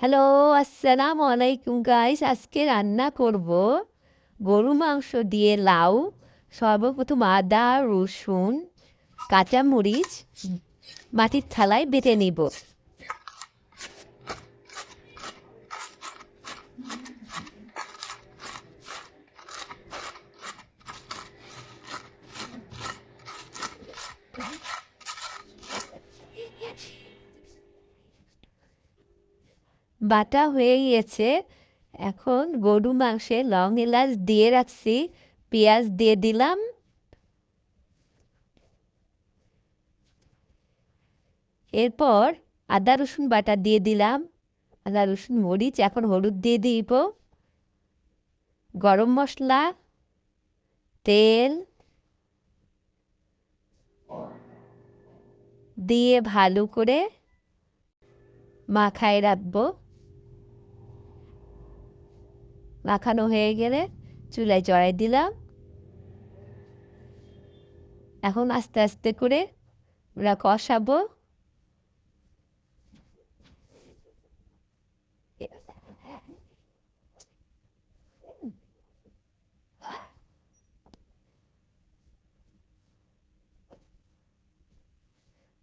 Hello, আসসালামু আলাইকুম guys আজকে রান্না করব গরু মাংস দিয়ে লাউ, সর্বপ্রথম আদা, রসুন, কাঁচামরিচ, মাটির থালায় বেটে নিব। বাটা হয়ে গিয়েছে। এখন গরু মাংসে লং এলাচ দিয়ে রাখছি, পেঁয়াজ দিয়ে দিলাম। এরপর আদা, রসুন বাটা দিয়ে দিলাম। আদা, রসুন, মরিচ, এখন হলুদ দিয়ে দিব। গরম মশলা, তেল দিয়ে ভালো করে মাখায় রাখব। মাখানো হয়ে গেলে চুলায় চড়াই দিলাম। এখন আস্তে আস্তে করে ওরা কষাবো।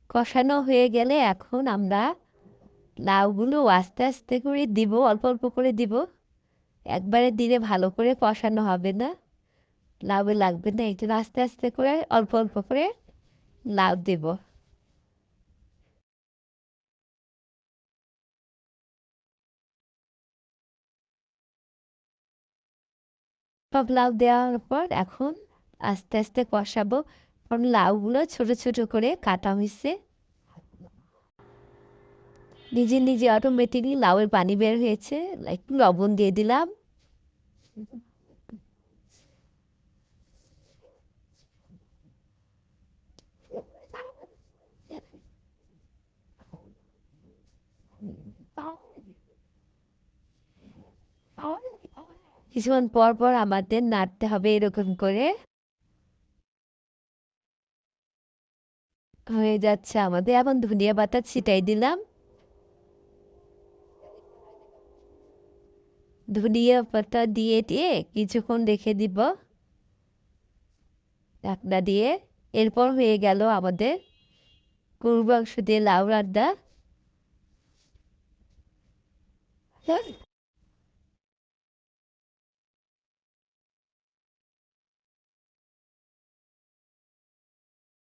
কষানো হয়ে গেলে এখন আমরা লাউগুলো আস্তে আস্তে করে দিব, অল্প অল্প করে দিব। একবারে দিলে ভালো করে কষানো হবে না। লাউ লাগবে না, একটু আস্তে আস্তে করে, অল্প অল্প করে লাউ দেব। সব লাউ দেওয়ার পর এখন আস্তে আস্তে কষাবো। কারণ লাউগুলো ছোট ছোট করে কাটা হয়েছে নিজে নিজে অটোমেটিকলি লাউয়ের পানি বের হয়েছে একটু লবণ দিয়ে দিলাম। কিছুক্ষণ পর পর আমাদের নাড়তে হবে এরকম করে। হয়ে যাচ্ছে আমাদের, এখন ধনিয়া পাতা ছিটাই দিলাম। ধনিয়া পাতা দিয়ে দিয়ে কিছুক্ষণ রেখে দিব। ঢাকনা দিয়ে। এরপর হয়ে গেল আমাদের গরু মাংস দিয়ে লাউ রান্না।